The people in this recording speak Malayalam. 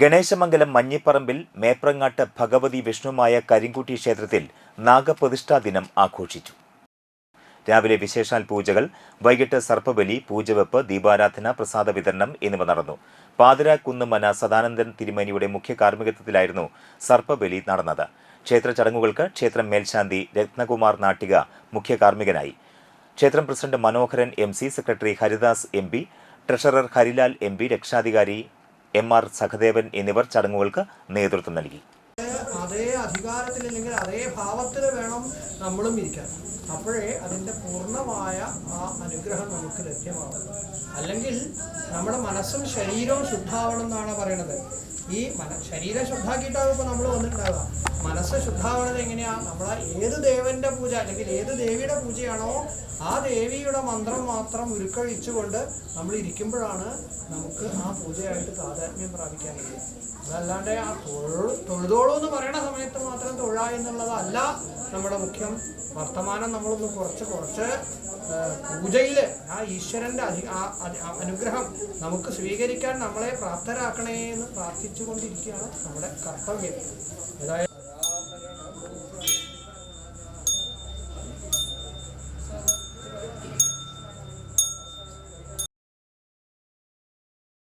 ഗണേശമംഗലം മഞ്ഞിപ്പറമ്പിൽ മേപ്രങ്ങാട്ട് ഭഗവതി വിഷ്ണുമായ കരിങ്കുട്ടി ക്ഷേത്രത്തിൽ നാഗപ്രതിഷ്ഠാ ദിനം ആഘോഷിച്ചു. രാവിലെ വിശേഷാൽ പൂജകൾ വൈകിട്ട് സർപ്പബലി പൂജവെപ്പ് ദീപാരാധന പ്രസാദ വിതരണം എന്നിവ നടന്നു. പാതിര കുന്നുമന സദാനന്ദൻ തിരുമേനിയുടെ മുഖ്യ കാർമ്മികത്വത്തിലായിരുന്നു സർപ്പബലി നടന്നത്. ക്ഷേത്ര ചടങ്ങുകൾക്ക് ക്ഷേത്രം മേൽശാന്തി രത്നകുമാർ നാട്ടിക മുഖ്യ കാർമ്മികനായി. ക്ഷേത്രം president Manoharan M C secretary Haridas M P treasurer Harilal M P രക്ഷാധികാരി എം ആർ സഖദേവൻ എന്നിവർ ചടങ്ങുകൾക്ക് നേതൃത്വം നൽകി. അതേ അധികാരത്തിൽ അല്ലെങ്കിൽ അതേ ഭാവത്തിൽ വേണം നമ്മളും ഇരിക്കാൻ. അപ്പോഴേ അതിന്റെ പൂർണമായ ആ അനുഗ്രഹം നമുക്ക് ലഭ്യമാവും അല്ലെങ്കിൽ നമ്മുടെ മനസ്സും ശരീരവും ശുദ്ധാവണം എന്നാണ് പറയണത് ഈ മന ശരീരം ശുദ്ധാക്കിയിട്ടാകുമ്പോൾ നമ്മൾ വന്നിട്ടുണ്ടാവുക. മനസ്സ് ശുദ്ധാവണത് എങ്ങനെയാ? നമ്മളെ ഏത് ദേവന്റെ പൂജ അല്ലെങ്കിൽ ഏത് ദേവിയുടെ പൂജയാണോ ആ ദേവിയുടെ മന്ത്രം മാത്രം ഉരുക്കഴിച്ചുകൊണ്ട് നമ്മൾ ഇരിക്കുമ്പോഴാണ് നമുക്ക് ആ പൂജയായിട്ട് താതാത്മ്യം പ്രാപിക്കാൻ കഴിയും അതല്ലാണ്ട് ആ തൊഴു തൊഴുതോളൂ എന്ന് പറയുന്ന സമയത്ത് മാത്രം തൊഴാ എന്നുള്ളതല്ല നമ്മുടെ മുഖ്യം. വർത്തമാനം നമ്മളൊന്ന് കുറച്ച് കുറച്ച് പൂജയിൽ ആ ഈശ്വരന്റെ അധി അനുഗ്രഹം നമുക്ക് സ്വീകരിക്കാൻ നമ്മളെ പ്രാപ്തരാക്കണേ എന്ന് പ്രാർത്ഥിച്ചുകൊണ്ടിരിക്കുകയാണ് നമ്മുടെ കർത്തവ്യം. ഏതായാലും